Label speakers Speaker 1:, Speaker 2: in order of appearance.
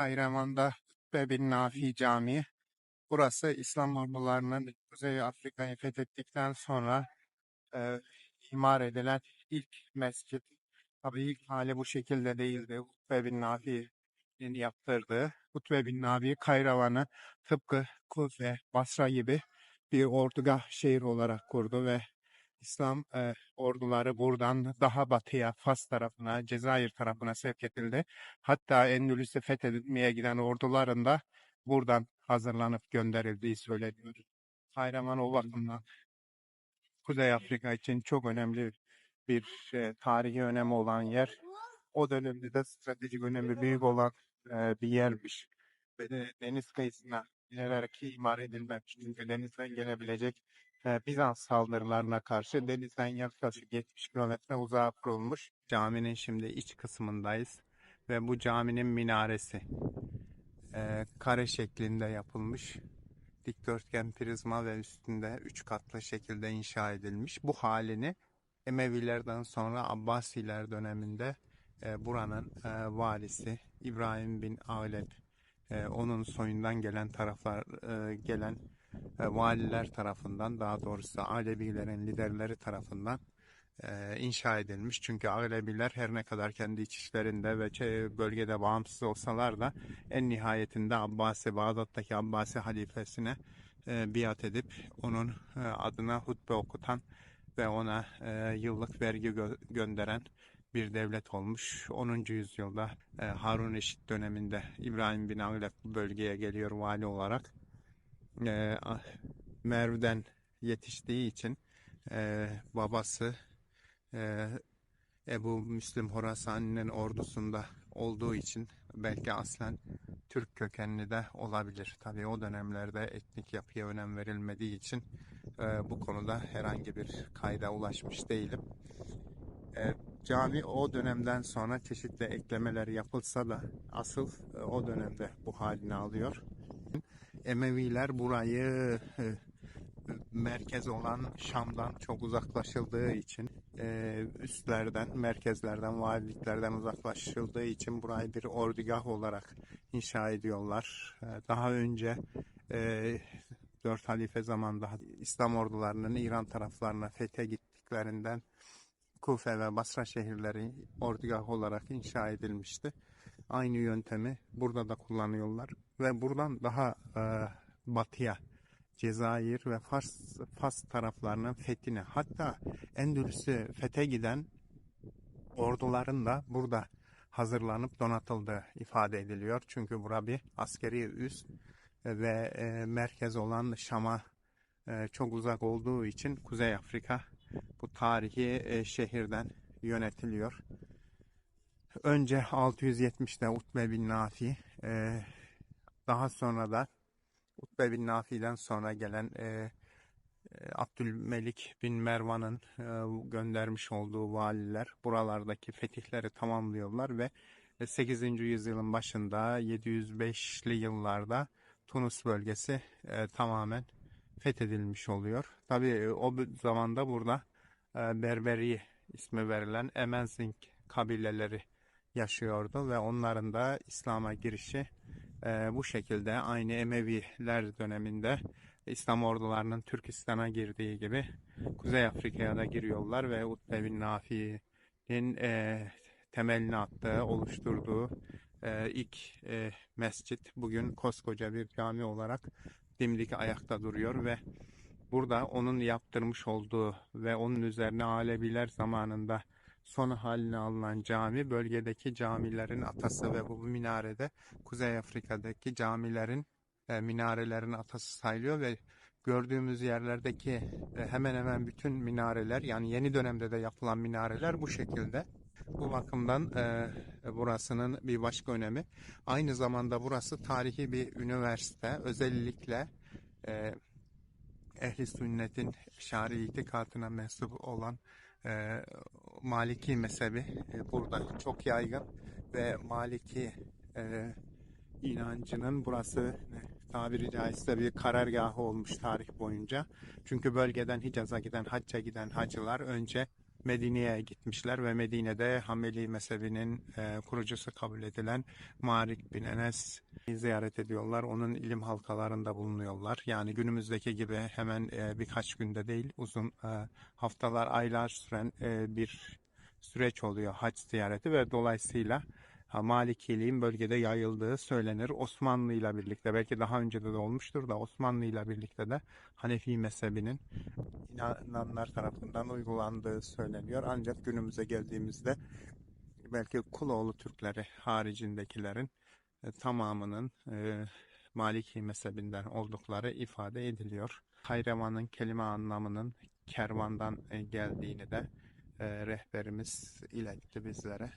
Speaker 1: Hayraman'da Hutbe Nafi Camii. Burası İslam ordularının Kuzey Afrika'yı fethettikten sonra e, imar edilen ilk mescit. Tabii ilk hali bu şekilde değildi. Hutbe bin Nafi'nin yaptırdığı. Hutbe bin Nafi Kayravan'ı tıpkı Kufe, Basra gibi bir ordugah şehir olarak kurdu ve İslam e, orduları buradan daha batıya, Fas tarafına, Cezayir tarafına sevk edildi. Hatta Endülüs'ü fethedilmeye giden orduların da buradan hazırlanıp gönderildiği söyleniyor. Hayraman o bakımdan Kuzey Afrika için çok önemli bir e, tarihi önemi olan yer. O dönemde de stratejik önemi büyük olan e, bir yermiş. Ve de deniz kıyısına inerek imar edilmemiş. Çünkü denizden gelebilecek Bizans saldırılarına karşı denizden yaklaşık 70 kilometre uzağa kurulmuş. Caminin şimdi iç kısmındayız. Ve bu caminin minaresi kare şeklinde yapılmış. Dikdörtgen prizma ve üstünde üç katlı şekilde inşa edilmiş. Bu halini Emevilerden sonra Abbasiler döneminde buranın valisi İbrahim bin Avlet e, onun soyundan gelen taraflar e, gelen e, valiler tarafından daha doğrusu Alevilerin liderleri tarafından e, inşa edilmiş. Çünkü Aleviler her ne kadar kendi iç işlerinde ve bölgede bağımsız olsalar da en nihayetinde Abbasi, Bağdat'taki Abbasi halifesine e, biat edip onun e, adına hutbe okutan ve ona e, yıllık vergi gö- gönderen bir devlet olmuş. 10. yüzyılda e, Harun Reşit döneminde İbrahim bin Avlet bu bölgeye geliyor vali olarak. E, ah, Merv'den yetiştiği için e, babası e, Ebu Müslim Horasani'nin ordusunda olduğu için belki aslen Türk kökenli de olabilir. Tabii o dönemlerde etnik yapıya önem verilmediği için e, bu konuda herhangi bir kayda ulaşmış değilim. E, cami o dönemden sonra çeşitli eklemeler yapılsa da asıl e, o dönemde bu halini alıyor. Emeviler burayı e, merkez olan Şam'dan çok uzaklaşıldığı için e, üstlerden, merkezlerden, valiliklerden uzaklaşıldığı için burayı bir ordugah olarak inşa ediyorlar. E, daha önce e, dört halife zamanında İslam ordularının İran taraflarına fethe gittiklerinden Kufe ve Basra şehirleri ordugah olarak inşa edilmişti. Aynı yöntemi burada da kullanıyorlar ve buradan daha e, batıya Cezayir ve Fas, Fas taraflarının fethine hatta Endülüs'ü fethe giden orduların da burada hazırlanıp donatıldığı ifade ediliyor. Çünkü bura bir askeri üs ve e, merkez olan Şam'a e, çok uzak olduğu için Kuzey Afrika bu tarihi e, şehirden yönetiliyor. Önce 670'te Utbe bin Nafi, e, daha sonra da Utbe bin Nafi'den sonra gelen e, e, Abdülmelik bin Mervan'ın e, göndermiş olduğu valiler buralardaki fetihleri tamamlıyorlar ve 8. yüzyılın başında 705'li yıllarda Tunus bölgesi e, tamamen fethedilmiş oluyor. Tabii o zamanda burada e, Berberi ismi verilen Emenzing kabileleri yaşıyordu ve onların da İslam'a girişi e, bu şekilde aynı Emeviler döneminde İslam ordularının Türkistan'a girdiği gibi Kuzey Afrika'ya da giriyorlar ve Utbe bin Nafi'nin e, temelini attığı, oluşturduğu e, ilk e, mescit bugün koskoca bir cami olarak dimdik ayakta duruyor ve burada onun yaptırmış olduğu ve onun üzerine Aleviler zamanında son haline alınan cami bölgedeki camilerin atası ve bu minarede Kuzey Afrika'daki camilerin e, minarelerin atası sayılıyor ve gördüğümüz yerlerdeki e, hemen hemen bütün minareler yani yeni dönemde de yapılan minareler bu şekilde. Bu bakımdan e, burasının bir başka önemi. Aynı zamanda burası tarihi bir üniversite. Özellikle e, ehli sünnetin şari itikadına mensup olan e, Maliki mezhebi e, burada çok yaygın ve Maliki e, inancının burası tabiri caizse bir karargahı olmuş tarih boyunca. Çünkü bölgeden Hicaz'a giden, hacca giden hacılar önce Medine'ye gitmişler ve Medine'de Hameli mezhebinin e, kurucusu kabul edilen Marik bin Enes ziyaret ediyorlar. Onun ilim halkalarında bulunuyorlar. Yani günümüzdeki gibi hemen e, birkaç günde değil, uzun e, haftalar, aylar süren e, bir süreç oluyor hac ziyareti ve dolayısıyla Malikiliğin bölgede yayıldığı söylenir. Osmanlı ile birlikte belki daha önce de olmuştur da Osmanlı ile birlikte de Hanefi mezhebinin inananlar tarafından uygulandığı söyleniyor. Ancak günümüze geldiğimizde belki Kuloğlu Türkleri haricindekilerin e, tamamının e, Maliki mezhebinden oldukları ifade ediliyor. Hayremanın kelime anlamının kervandan e, geldiğini de rehberimiz iletti bizlere.